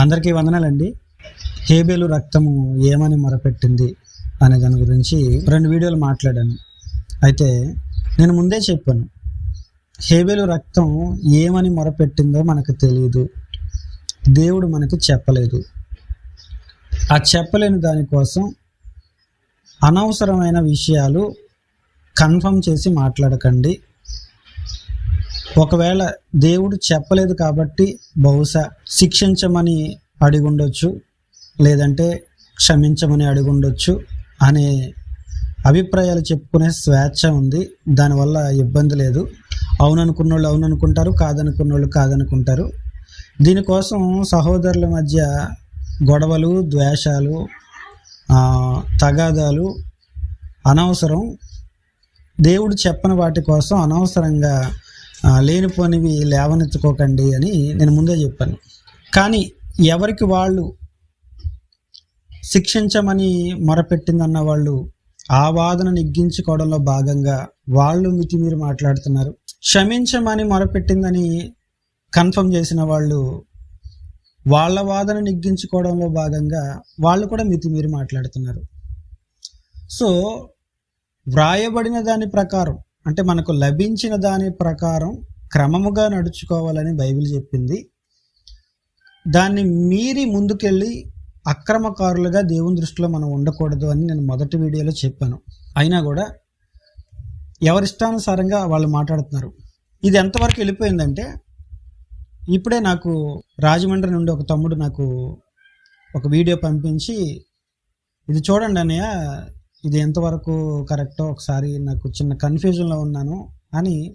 అందరికీ వందనాలండి. హేబేలు రక్తము ఏమని మొరపెట్టింది అనే దాని గురించి రెండు వీడియోలు మాట్లాడాను. అయితే నేను ముందే చెప్పాను. హేబేలు రక్తం ఏమని మొరపెట్టిందో మనకు తెలియదు దేవుడు మనకు చెప్పలేదు. ఆ చెప్పలేని దానికోసం అనవసరమైన విషయాలు కన్ఫర్మ్ చేసి మాట్లాడకండి. ఒకవేళ దేవుడు చెప్పలేదు కాబట్టి బహుశా శిక్షించమని అడిగుండొచ్చు లేదంటే క్షమించమని అడిగుండొచ్చు అనే అభిప్రాయాలు చెప్పుకునే స్వేచ్ఛ ఉంది. దానివల్ల ఇబ్బంది లేదు. అవుననుకున్న వాళ్ళు అవుననుకుంటారు కాదనుకున్న వాళ్ళు కాదనుకుంటారు. దీనికోసం సహోదరుల మధ్య గొడవలు ద్వేషాలు తగాదాలు అనవసరం. దేవుడు చెప్పని వాటి కోసం అనవసరంగా లేనిపోనివి లేవనెత్తుకోకండి అని నేను ముందే చెప్పాను. కానీ ఎవరికి వాళ్ళు శిక్షించమని మొరపెట్టిందన్న వాళ్ళు ఆ వాదన నెగ్గించుకోవడంలో భాగంగా వాళ్ళు మితిమీరి మాట్లాడుతున్నారు. క్షమించమని మొరపెట్టిందని కన్ఫర్మ్ చేసిన వాళ్ళు వాళ్ళ వాదన నెగ్గించుకోవడంలో భాగంగా వాళ్ళు కూడా మితిమీరి మాట్లాడుతున్నారు. సో వ్రాయబడిన దాని ప్రకారం అంటే మనకు లభించిన దాని ప్రకారం క్రమముగా నడుచుకోవాలని బైబిల్ చెప్పింది. దాన్ని మీరి ముందుకెళ్ళి అక్రమకారులుగా దేవుని దృష్టిలో మనం ఉండకూడదు అని నేను మొదటి వీడియోలో చెప్పాను. అయినా కూడా ఎవరిష్టానుసారంగా వాళ్ళు మాట్లాడుతున్నారు. ఇది ఎంతవరకు వెళ్ళిపోయిందంటే ఇప్పుడే నాకు రాజమండ్రి నుండి ఒక తమ్ముడు నాకు ఒక వీడియో పంపించి ఇది చూడండి అన్నయ్య ఇది ఎంతవరకు కరెక్టో ఒకసారి నాకు చిన్న కన్ఫ్యూజన్లో ఉన్నాను. అని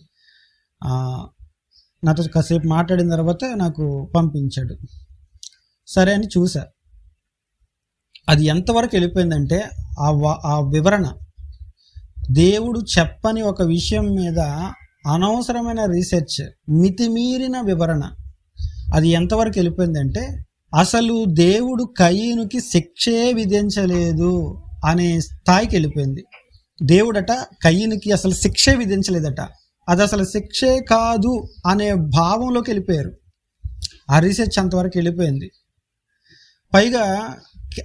నాతో కాసేపు మాట్లాడిన తర్వాత నాకు పంపించాడు. సరే అని చూసా అది ఎంతవరకు వెళ్ళిపోయిందంటే ఆ వ- ఆ వివరణ. దేవుడు చెప్పని ఒక విషయం మీద అనవసరమైన రీసెర్చ్ మితిమీరిన వివరణ. అది ఎంతవరకు వెళ్ళిపోయిందంటే అసలు దేవుడు కయ్యనుకి శిక్షే విధించలేదు. అనే స్థాయికి వెళ్ళిపోయింది. దేవుడట కయ్యనికి అసలు శిక్షే విధించలేదట. అది అసలు శిక్షే కాదు అనే భావంలోకి వెళ్ళిపోయారు. ఆ రీసెర్చ్ అంతవరకు వెళ్ళిపోయింది. పైగా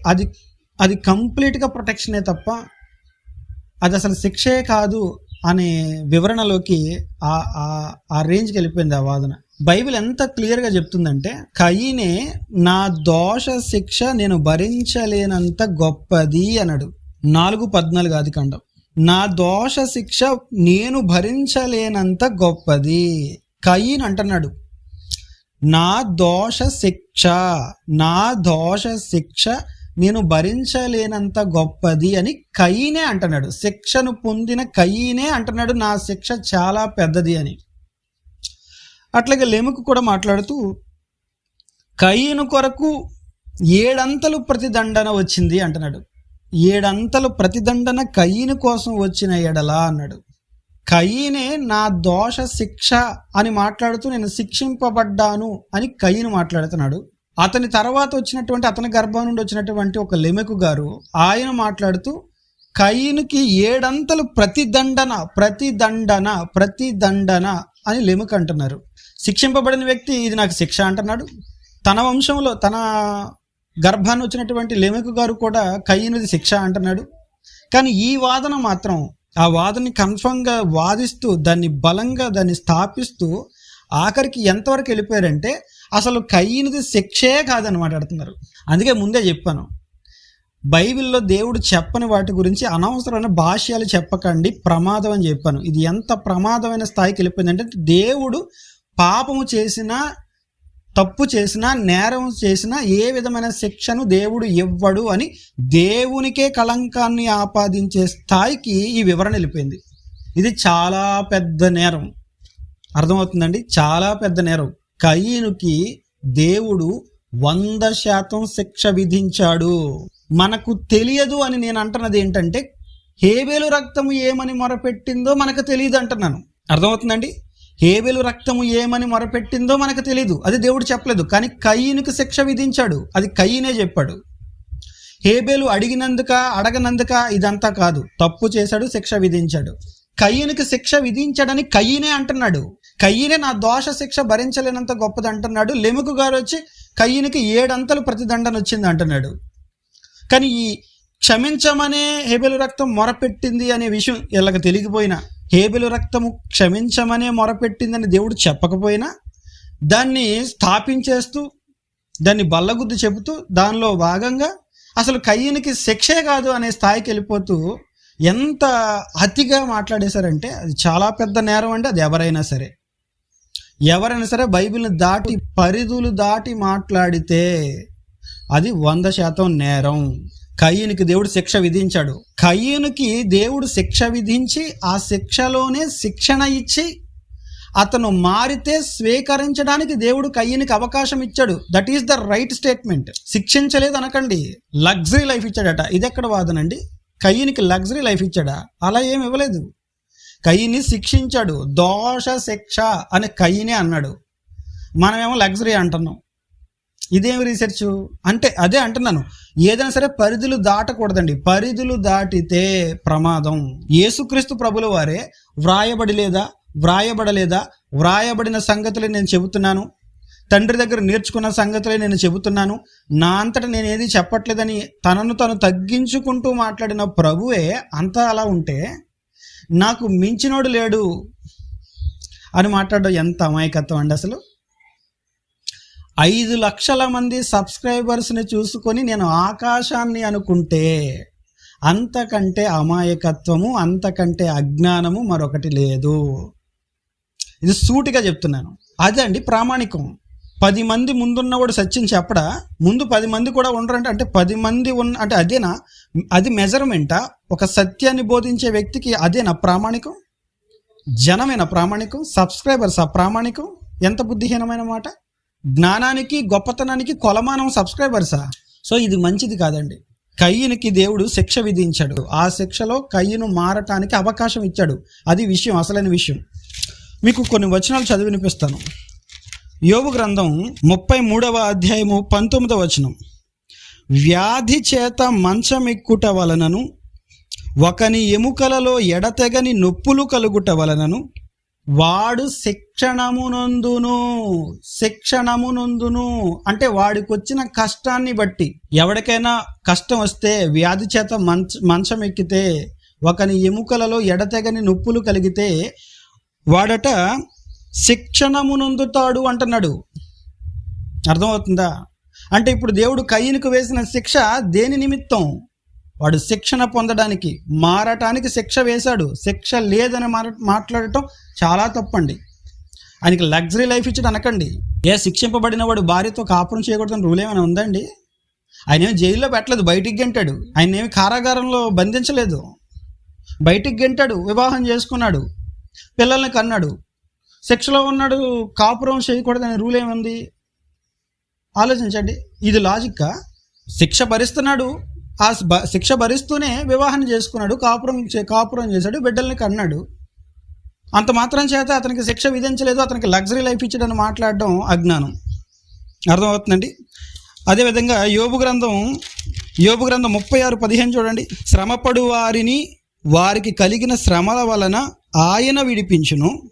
అది అది కంప్లీట్గా ప్రొటెక్షనే తప్ప అది అసలు శిక్షే కాదు అనే వివరణలోకి ఆ రేంజ్కి వెళ్ళిపోయింది ఆ వాదన. బైబిల్ ఎంత క్లియర్గా చెప్తుందంటే కయ్యనే నా దోష శిక్ష నేను భరించలేనంత గొప్పది అన్నాడు నాలుగు పద్నాలుగు ఆది కాండం. నా దోష శిక్ష నేను భరించలేనంత గొప్పది కయ్యన్ అంటున్నాడు. నా దోష శిక్ష నా దోష శిక్ష నేను భరించలేనంత గొప్పది అని కయ్యనే అంటున్నాడు. శిక్షను పొందిన కయ్యనే అంటున్నాడు నా శిక్ష చాలా పెద్దది అని. అట్లాగే లెముకు కూడా మాట్లాడుతూ కయ్యను కొరకు ఏడంతలు ప్రతిదండన వచ్చింది అంటున్నాడు. ఏడంతలు ప్రతిదండన కయ్యను కోసం వచ్చిన ఎడలా అన్నాడు. కయ్యనే నా దోష శిక్ష అని మాట్లాడుతూ నేను శిక్షింపబడ్డాను అని కయ్యను మాట్లాడుతున్నాడు. అతని తర్వాత వచ్చినటువంటి అతని గర్భం నుండి వచ్చినటువంటి ఒక లెమెకు గారు ఆయన మాట్లాడుతూ కయ్యనుకి ఏడంతలు ప్రతిదండన ప్రతిదండన ప్రతిదండన అని లెముక్ అంటున్నారు. శిక్షింపబడిన వ్యక్తి ఇది నాకు శిక్ష అంటున్నాడు. తన వంశంలో తన గర్భాన్ని వచ్చినటువంటి లెమెకు గారు కూడా కయ్యనిది శిక్ష అంటున్నాడు. కానీ ఈ వాదన మాత్రం ఆ వాదనని కన్ఫర్మ్గా వాదిస్తూ దాన్ని బలంగా దాన్ని స్థాపిస్తూ ఆఖరికి ఎంతవరకు వెళ్ళిపోయారంటే అసలు కయ్యనిది శిక్షే కాదని మాట్లాడుతున్నారు. అందుకే ముందే చెప్పాను. బైబిల్లో దేవుడు చెప్పని వాటి గురించి అనవసరమైన భాష్యాలు చెప్పకండి ప్రమాదం అని చెప్పాను. ఇది ఎంత ప్రమాదమైన స్థాయికి వెళ్ళిపోయిందంటే దేవుడు పాపము చేసిన తప్పు చేసినా నేరం చేసినా ఏ విధమైన శిక్షను దేవుడు ఇవ్వడు అని దేవునికే కళంకాన్ని ఆపాదించే స్థాయికి ఈ వివరణ వెళ్ళిపోయింది. ఇది చాలా పెద్ద నేరం. అర్థమవుతుందండి? చాలా పెద్ద నేరం. కయ్యనుకి దేవుడు వంద శాతం శిక్ష విధించాడు. మనకు తెలియదు అని నేను అంటున్నది ఏంటంటే హేబేలు రక్తము ఏమని మొరపెట్టిందో మనకు తెలియదు అంటున్నాను. అర్థమవుతుందండి? హేబెలు రక్తము ఏమని మొరపెట్టిందో మనకు తెలియదు అది దేవుడు చెప్పలేదు. కానీ కయ్యనుకు శిక్ష విధించాడు. అది కయ్యనే చెప్పాడు. హేబేలు అడిగినందుక అడగనందుక ఇదంతా కాదు. తప్పు చేశాడు శిక్ష విధించాడు. కయ్యనికి శిక్ష విధించాడని కయ్యనే అంటున్నాడు. కయ్యనే నా దోష శిక్ష భరించలేనంత గొప్పది అంటున్నాడు. లెముకు గారు వచ్చి కయ్యనికి ఏడంతలు ప్రతిదండన వచ్చింది అంటున్నాడు. కానీ ఈ క్షమించమనే హేబెలు రక్తం మొరపెట్టింది అనే విషయం వీళ్ళకి తెలియకపోయినా హేబెలు రక్తము క్షమించమనే మొరపెట్టిందని దేవుడు చెప్పకపోయినా దాన్ని స్థాపించేస్తూ దాన్ని బల్లగుద్ది చెబుతూ దానిలో భాగంగా అసలు కయ్యనికి శిక్షే కాదు అనే స్థాయికి వెళ్ళిపోతూ ఎంత అతిగా మాట్లాడేశారంటే అది చాలా పెద్ద నేరం అంటే అది ఎవరైనా సరే. ఎవరైనా సరే బైబిల్ని దాటి పరిధులు దాటి మాట్లాడితే అది వంద శాతం నేరం. కయ్యనికి దేవుడు శిక్ష విధించాడు. కయ్యనికి దేవుడు శిక్ష విధించి ఆ శిక్షలోనే శిక్షణ ఇచ్చి అతను మారితే స్వీకరించడానికి దేవుడు కయ్యనికి అవకాశం ఇచ్చాడు. That is the right statement శిక్షించలేదు అనకండి. లగ్జరీ లైఫ్ ఇచ్చాడట. ఇది ఎక్కడ వాదనండి? కయ్యనికి లగ్జరీ లైఫ్ ఇచ్చాడా? అలా ఏమి ఇవ్వలేదు. కయ్యని శిక్షించాడు. దోష శిక్ష అని కయ్యనే అన్నాడు. మనమేమో లగ్జరీ అంటున్నాం. ఇదేమి రీసెర్చ్ అంటే అదే అంటున్నాను. ఏదైనా సరే పరిధులు దాటకూడదండి. పరిధులు దాటితే ప్రమాదం. యేసుక్రీస్తు ప్రభుల వారే వ్రాయబడి లేదా వ్రాయబడలేదా? వ్రాయబడిన సంగతులే నేను చెబుతున్నాను. తండ్రి దగ్గర నేర్చుకున్న సంగతులే నేను చెబుతున్నాను. నా అంతట నేను చెప్పట్లేదని తనను తను తగ్గించుకుంటూ మాట్లాడిన ప్రభువే అంతా అలా ఉంటే నాకు మించినోడు లేడు అని మాట్లాడడం ఎంత అమాయకత్వం అండి అసలు? ఐదు లక్షల మంది సబ్స్క్రైబర్స్ని చూసుకొని నేను ఆకాశాన్ని అనుకుంటే అంతకంటే అమాయకత్వము అంతకంటే అజ్ఞానము మరొకటి లేదు. ఇది సూటిగా చెప్తున్నాను. అదే అండి ప్రామాణికం. పది మంది ముందున్నవాడు సచిన్ చెప్పడా? ముందు పది మంది కూడా ఉండరంటే. అంటే పది మంది ఉన్న అంటే అదేనా? అది మెజర్మెంటా? ఒక సత్యాన్ని బోధించే వ్యక్తికి అదేనా ప్రామాణికం? జనమైన ప్రామాణికం? సబ్స్క్రైబర్స్ ఆ ప్రామాణికం? ఎంత బుద్ధిహీనమైన మాట? జ్ఞానానికి గొప్పతనానికి కొలమానం సబ్స్క్రైబర్సా సో ఇది మంచిది కాదండి. కయ్యనికి దేవుడు శిక్ష విధించాడు. ఆ శిక్షలో కయ్యను మారటానికి అవకాశం ఇచ్చాడు. అది విషయం అసలైన విషయం. మీకు కొన్ని వచనాలు చదివి వినిపిస్తాను యోగు గ్రంథం ముప్పై మూడవ అధ్యాయము పంతొమ్మిదవ వచనం. వ్యాధి చేత మంచమెక్కుట వలనను ఒకని ఎముకలలో ఎడతెగని నొప్పులు కలుగుట వలనను వాడు శిక్షణమునందును శిక్షణమునందును. అంటే వాడికి వచ్చిన కష్టాన్ని బట్టి. ఎవరికైనా కష్టం వస్తే వ్యాధి చేత మంచ మంచం ఎక్కితే ఒకని ఎముకలలో ఎడతెగని నొప్పులు కలిగితే వాడట శిక్షణమునందుతాడు అంటున్నాడు. అర్థమవుతుందా? అంటే ఇప్పుడు దేవుడు కయ్యనుకు వేసిన శిక్ష దేని నిమిత్తం? వాడు శిక్షణ పొందడానికి మారటానికి శిక్ష వేశాడు. శిక్ష లేదని మాట్లాడటం చాలా తప్పండి. ఆయనకి లగ్జరీ లైఫ్ ఇచ్చి అనకండి. ఏ శిక్షింపబడిన వాడు భార్యతో కాపురం చేయకూడదని రూల్ ఏమైనా ఉందండి? ఆయన ఏమి జైల్లో పెట్టలేదు బయటికి గెంటాడు. ఆయన ఏమి కారాగారంలో బంధించలేదు. బయటికి గెంటాడు వివాహం చేసుకున్నాడు పిల్లల్ని కన్నాడు. శిక్షలో ఉన్నాడు కాపురం చేయకూడదనే రూల్ ఏముంది? ఆలోచించండి. ఇది లాజిక్కా? శిక్ష భరిస్తున్నాడు ఆ శిక్ష భరిస్తూనే వివాహం చేసుకున్నాడు కాపురం చే- కాపురం చేశాడు బిడ్డల్ని కన్నాడు. అంత మాత్రం చేత అతనికి శిక్ష విధించలేదు అతనికి లగ్జరీ లైఫ్ ఇచ్చాడని మాట్లాడడం అజ్ఞానం. అర్థమవుతుందండి? అదేవిధంగా యోబు గ్రంథం యోబు గ్రంథం ముప్పై ఆరు పదిహేను చూడండి. శ్రమపడు వారిని వారికి కలిగిన శ్రమల వలన ఆయన విడిపించును.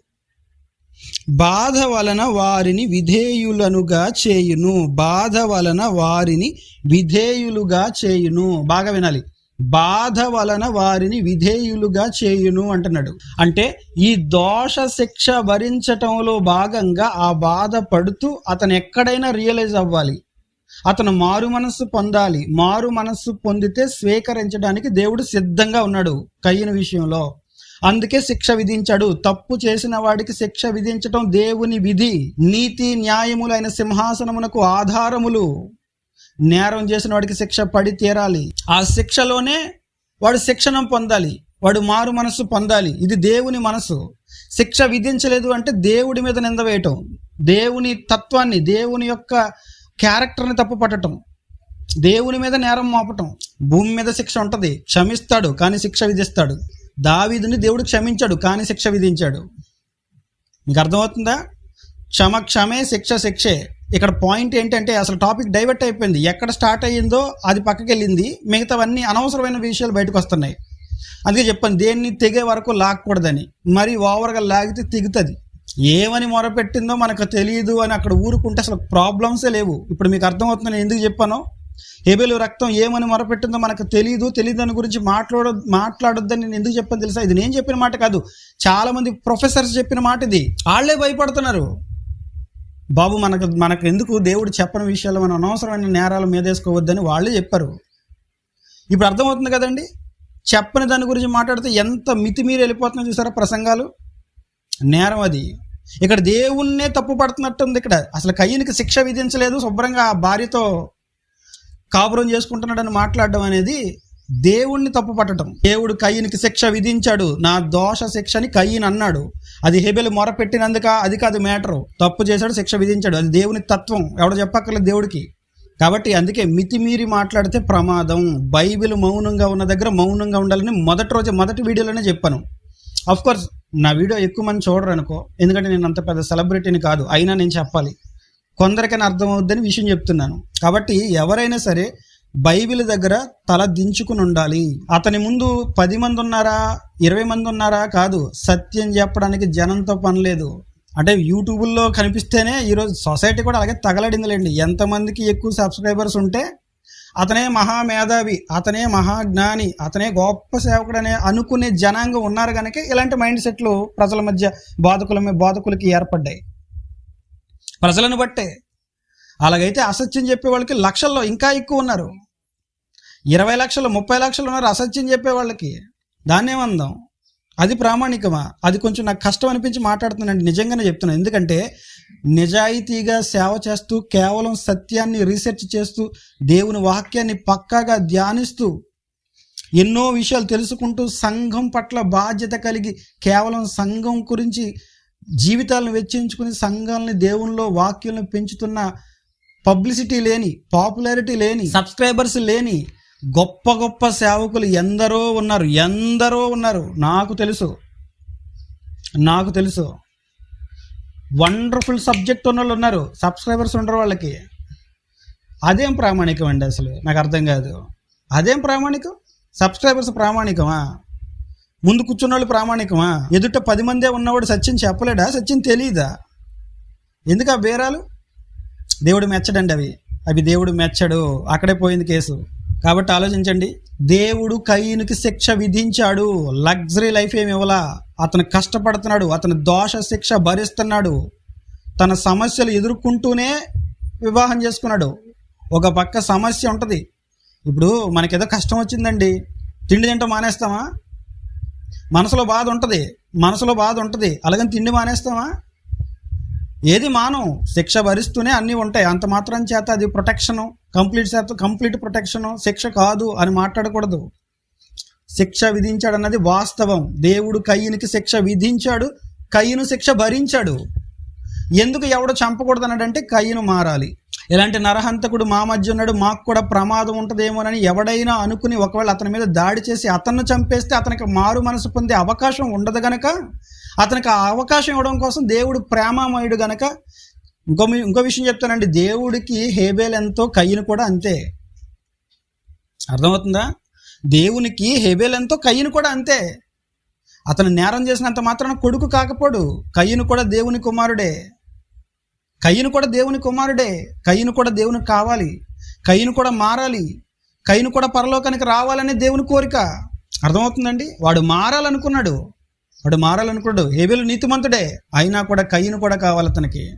బాధ వలన వారిని విధేయులనుగా చేయును. బాధ వలన వారిని విధేయులుగా చేయును. బాగా వినాలి. బాధ వలన వారిని విధేయులుగా చేయును అంటున్నాడు. అంటే ఈ దోష శిక్ష భరించటంలో భాగంగా ఆ బాధ పడుతూ అతను ఎక్కడైనా రియలైజ్ అవ్వాలి. అతను మారు మనస్సు పొందాలి. మారు మనస్సు పొందితే స్వీకరించడానికి దేవుడు సిద్ధంగా ఉన్నాడు కయ్యన విషయంలో. అందుకే శిక్ష విధించాడు. తప్పు చేసిన వాడికి శిక్ష విధించటం దేవుని విధి నీతి న్యాయములైన సింహాసనమునకు ఆధారములు. నేరం చేసిన వాడికి శిక్ష పడి తీరాలి. ఆ శిక్షలోనే వాడు శిక్షణం పొందాలి. వాడు మారు మనస్సు పొందాలి. ఇది దేవుని మనసు శిక్ష విధించలేదు అంటే దేవుడి మీద నింద వేయటం. దేవుని తత్వాన్ని దేవుని యొక్క క్యారెక్టర్ని తప్పు పట్టటం దేవుని మీద నేరం మోపటం. భూమి మీద శిక్ష ఉంటుంది. క్షమిస్తాడు కానీ శిక్ష విధిస్తాడు. దావీదుని దేవుడు క్షమించాడు కానీ శిక్ష విధించాడు. మీకు అర్థమవుతుందా? క్షమ క్షమే శిక్ష శిక్షే. ఇక్కడ పాయింట్ ఏంటంటే అసలు టాపిక్ డైవర్ట్ అయిపోయింది. ఎక్కడ స్టార్ట్ అయ్యిందో అది పక్కకి వెళ్ళింది మిగతావన్నీ అనవసరమైన విషయాలు బయటకు వస్తున్నాయి. అందుకే చెప్పాను దేన్ని తెగే వరకు లాక్కూడదని. మరి ఓవర్గా లాగితే తెగుతుంది. ఏమని మొరపెట్టిందో మనకు తెలియదు అని అక్కడ ఊరుకుంటే అసలు ప్రాబ్లమ్సే లేవు. ఇప్పుడు మీకు అర్థమవుతుంది నేను ఎందుకు చెప్పానో హేబెలు రక్తం ఏమని మొరపెట్టిందో మనకు తెలియదు తెలియదు దాని గురించి మాట్లాడ మాట్లాడొద్దని నేను ఎందుకు చెప్పాను తెలుసా? ఇది నేను చెప్పిన మాట కాదు. చాలామంది ప్రొఫెసర్స్ చెప్పిన మాట ఇది. వాళ్ళే భయపడుతున్నారు. బాబు మనకు మనకు ఎందుకు దేవుడు చెప్పని విషయాలు మనం అనవసరమైన నేరాలు మీదేసుకోవద్దని వాళ్ళే చెప్పారు. ఇప్పుడు అర్థమవుతుంది కదండి? చెప్పని దాని గురించి మాట్లాడితే ఎంత మితిమీరి వెళ్ళిపోతుందో చూసారా ప్రసంగాలు? నేరం అది. ఇక్కడ దేవుణ్ణే తప్పు పడుతున్నట్టుంది ఇక్కడ. అసలు కయ్యనికి శిక్ష విధించలేదు శుభ్రంగా ఆ భార్యతో కాపురం చేసుకుంటున్నాడని మాట్లాడడం అనేది దేవుణ్ణి తప్పు పట్టడం దేవుడు కయ్యనికి శిక్ష విధించాడు. నా దోష శిక్షని కయ్యని అన్నాడు. అది హెబెలు మొరపెట్టినందుక అది కాదు మ్యాటరు. తప్పు చేశాడు శిక్ష విధించాడు. అది దేవుని తత్వం. ఎవడ చెప్పక్కర్లేదు దేవుడికి. కాబట్టి అందుకే మితిమీరి మాట్లాడితే ప్రమాదం. బైబిల్ మౌనంగా ఉన్న దగ్గర మౌనంగా ఉండాలని మొదటి రోజు మొదటి వీడియోలోనే చెప్పాను. ఆఫ్కోర్స్ నా వీడియో ఎక్కువ మంది చూడరు అనుకో ఎందుకంటే నేను అంత పెద్ద సెలబ్రిటీని కాదు. అయినా నేను చెప్పాలి. కొందరికైనా అర్థమవుద్దని విషయం చెప్తున్నాను. కాబట్టి ఎవరైనా సరే బైబిల్ దగ్గర తల దించుకుని ఉండాలి. అతని ముందు పది మంది ఉన్నారా ఇరవై మంది ఉన్నారా కాదు. సత్యం చెప్పడానికి జనంతో పని లేదు. అంటే యూట్యూబ్లో కనిపిస్తేనే ఈరోజు సొసైటీ కూడా అలాగే తగలడిందిలేండి. ఎంతమందికి ఎక్కువ సబ్స్క్రైబర్స్ ఉంటే అతనే మహామేధావి అతనే మహాజ్ఞాని అతనే గొప్ప సేవకుడు అనే అనుకునే జనాంగం ఉన్నారు కనుక ఇలాంటి మైండ్ సెట్లు ప్రజల మధ్య బాధకుల బాధకులకి ఏర్పడ్డాయి. ప్రజలను బట్టే. అలాగైతే అసత్యం చెప్పే వాళ్ళకి లక్షల్లో ఇంకా ఎక్కువ ఉన్నారు. ఇరవై లక్షలు ముప్పై లక్షలు ఉన్నారు అసత్యం చెప్పే వాళ్ళకి. దాన్ని అది ప్రామాణికమా? అది కొంచెం నాకు కష్టం అనిపించి మాట్లాడుతున్నానండి. నిజంగానే చెప్తున్నాను ఎందుకంటే నిజాయితీగా సేవ చేస్తూ కేవలం సత్యాన్ని రీసెర్చ్ చేస్తూ దేవుని వాక్యాన్ని పక్కాగా ధ్యానిస్తూ ఎన్నో విషయాలు తెలుసుకుంటూ సంఘం పట్ల బాధ్యత కలిగి కేవలం సంఘం గురించి జీవితాలను వెచ్చించుకుని సంఘాలని దేవునిలో వాక్యాలను పెంచుతున్న పబ్లిసిటీ లేని పాపులారిటీ లేని సబ్స్క్రైబర్స్ లేని గొప్ప గొప్ప సేవకులు ఎందరో ఉన్నారు. ఎందరో ఉన్నారు. నాకు తెలుసు. నాకు తెలుసు. వండర్ఫుల్ సబ్జెక్ట్ ఉన్న వాళ్ళు ఉన్నారు. సబ్స్క్రైబర్స్ ఉండరు వాళ్ళకి. అదేం ప్రామాణికం అండి అసలు? నాకు అర్థం కాదు. అదేం ప్రామాణికం? సబ్స్క్రైబర్స్ ప్రామాణికమా? ముందు కూర్చున్నోళ్ళు ప్రామాణికమా? ఎదుట పది మందే ఉన్నవాడు సచిన్ చెప్పలేడా? సచిన్ తెలియదా ఎందుకు ఆ బేరాలు? దేవుడు మెచ్చడండి అవి. అవి దేవుడు మెచ్చడు. అక్కడే పోయింది కేసు. కాబట్టి ఆలోచించండి. దేవుడు కయ్యనికి శిక్ష విధించాడు. లగ్జరీ లైఫ్ ఏమి ఇవ్వలా? అతను కష్టపడుతున్నాడు. అతను దోష శిక్ష భరిస్తున్నాడు. తన సమస్యలు ఎదుర్కొంటూనే వివాహం చేసుకున్నాడు. ఒక పక్క సమస్య ఉంటుంది. ఇప్పుడు మనకేదో కష్టం వచ్చిందండి. తిండి తింటూ మానేస్తామా? మనసులో బాధ ఉంటుంది. మనసులో బాధ ఉంటుంది. అలాగని తిండి మానేస్తామా ఏది మానం శిక్ష భరిస్తూనే అన్నీ ఉంటాయి. అంత మాత్రం చేత అది ప్రొటెక్షను కంప్లీట్ చేత కంప్లీట్ ప్రొటెక్షను శిక్ష కాదు అని మాట్లాడకూడదు. శిక్ష విధించాడు అన్నది వాస్తవం. దేవుడు కయ్యనికి శిక్ష విధించాడు కయ్యను శిక్ష భరించాడు. ఎందుకు ఎవడు చంపకూడదు అన్నాడంటే కయ్యను మారాలి. ఇలాంటి నరహంతకుడు మా మధ్య ఉన్నాడు మాకు కూడా ప్రమాదం ఉంటుందేమోనని ఎవడైనా అనుకుని ఒకవేళ అతని మీద దాడి చేసి అతన్ని చంపేస్తే అతనికి మారు మనసు పొందే అవకాశం ఉండదు గనక అతనికి ఆ అవకాశం ఇవ్వడం కోసం దేవుడు ప్రేమామయుడు గనక ఇంకో ఇంకో విషయం చెప్తానండి దేవుడికి హేబేల్ ఎంతో కయ్యను కూడా అంతే. అర్థమవుతుందా? దేవునికి హేబేల్ ఎంతో కయ్యను కూడా అంతే. అతను నేరం చేసినంత మాత్రాన కొడుకు కాకపోడు కయ్యను కూడా దేవుని కుమారుడే. కయ్యను కూడా దేవుని కుమారుడే కయ్యను కూడా దేవునికి కావాలి కయ్యను కూడా మారాలి కయ్యను కూడా పరలోకానికి రావాలనే దేవుని కోరిక. అర్థమవుతుందండి? వాడు మారాలనుకున్నాడు. వాడు మారాలనుకున్నాడు. హేబేలు నీతిమంతుడే అయినా కూడా కయ్యను కూడా కావాలి అతనికి.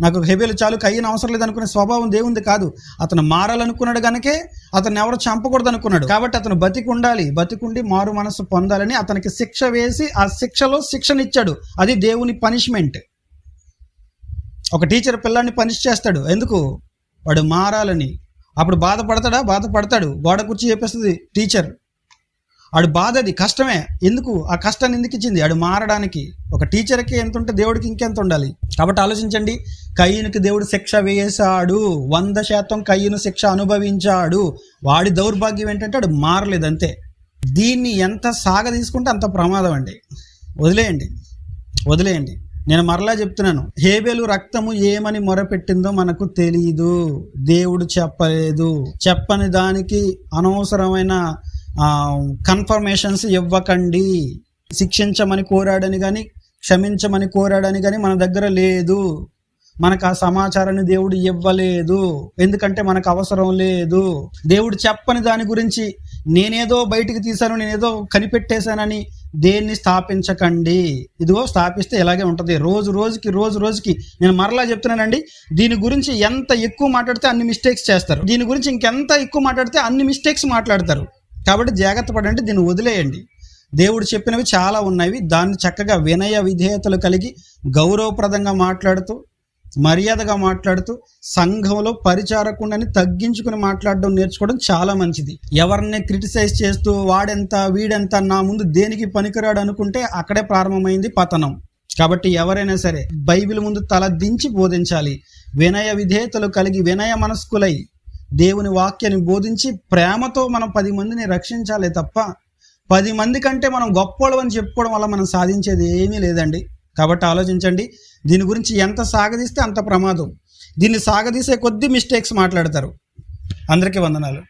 నాకు హెబేలు చాలు కయ్యను అవసరం లేదనుకునే స్వభావం దేవుంది కాదు. అతను మారాలనుకున్నాడు గనకే అతను ఎవరు చంపకూడదు అనుకున్నాడు కాబట్టి అతను బతికి ఉండాలి బతికుండి మారు మనసు పొందాలని అతనికి శిక్ష వేసి ఆ శిక్షలో శిక్షనిచ్చాడు. అది దేవుని పనిష్మెంట్. ఒక టీచర్ పిల్లాన్ని పనిష్ చేస్తాడు. ఎందుకు? వాడు మారాలని. అప్పుడు బాధపడతాడా? బాధపడతాడు. గోడ కూర్చి చెప్పేస్తుంది టీచర్. ఆడు బాధ అది కష్టమే. ఎందుకు? ఆ కష్టాన్ని ఎందుకు ఇచ్చింది? ఆడు మారడానికి. ఒక టీచర్కి ఎంత ఉంటే దేవుడికి ఇంకెంత ఉండాలి? కాబట్టి ఆలోచించండి. కయ్యనుకి దేవుడు శిక్ష వేసాడు వంద శాతం కయ్యను శిక్ష అనుభవించాడు. వాడి దౌర్భాగ్యం ఏంటంటే ఆడు మారలేదు అంతే. దీన్ని ఎంత సాగ తీసుకుంటే అంత ప్రమాదం అండి. వదిలేయండి. వదిలేయండి. నేను మరలా చెప్తున్నాను. హేబేలు రక్తము ఏమని మొరపెట్టిందో మనకు తెలియదు దేవుడు చెప్పలేదు. చెప్పని దానికి అనవసరమైన కన్ఫర్మేషన్స్ ఇవ్వకండి. శిక్షించమని కోరాడని కానీ క్షమించమని కోరాడని కానీ మన దగ్గర లేదు. మనకు ఆ సమాచారాన్ని దేవుడు ఇవ్వలేదు. ఎందుకంటే మనకు అవసరం లేదు. దేవుడు చెప్పని దాని గురించి నేనేదో బయటికి తీశాను నేనేదో కనిపెట్టేశానని దేన్ని స్థాపించకండి. ఇదిగో స్థాపిస్తే ఇలాగే ఉంటుంది. రోజు రోజుకి రోజు రోజుకి. నేను మరలా చెప్తున్నానండి. దీని గురించి ఎంత ఎక్కువ మాట్లాడితే అన్ని మిస్టేక్స్ చేస్తారు. దీని గురించి ఇంకెంత ఎక్కువ మాట్లాడితే అన్ని మిస్టేక్స్ మాట్లాడతారు. కాబట్టి జాగ్రత్త పడండి దీన్ని వదిలేయండి. దేవుడు చెప్పినవి చాలా ఉన్నవి దాన్ని చక్కగా వినయ విధేయతలు కలిగి గౌరవప్రదంగా మాట్లాడుతూ మర్యాదగా మాట్లాడుతూ సంఘంలో పరిచారకుండాని తగ్గించుకుని మాట్లాడడం నేర్చుకోవడం చాలా మంచిది. ఎవరిని క్రిటిసైజ్ చేస్తూ వాడెంత వీడెంత నా ముందు దేనికి పనికిరాడు అనుకుంటే అక్కడే ప్రారంభమైంది పతనం. కాబట్టి ఎవరైనా సరే బైబిల్ ముందు తల దించి బోధించాలి. వినయ విధేయతలు కలిగి వినయ మనస్కులై దేవుని వాక్యాన్ని బోధించి ప్రేమతో మనం పది మందిని రక్షించాలి తప్ప పది మంది కంటే మనం గొప్పోళ్ళం అని చెప్పుకోవడం వల్ల మనం సాధించేది ఏమీ లేదండి. కాబట్టి ఆలోచించండి. దీని గురించి ఎంత సాగదీస్తే అంత ప్రమాదం. దీన్ని సాగదీసే కొద్ది మిస్టేక్స్ మాట్లాడతారు. అందరికీ వందనాలు.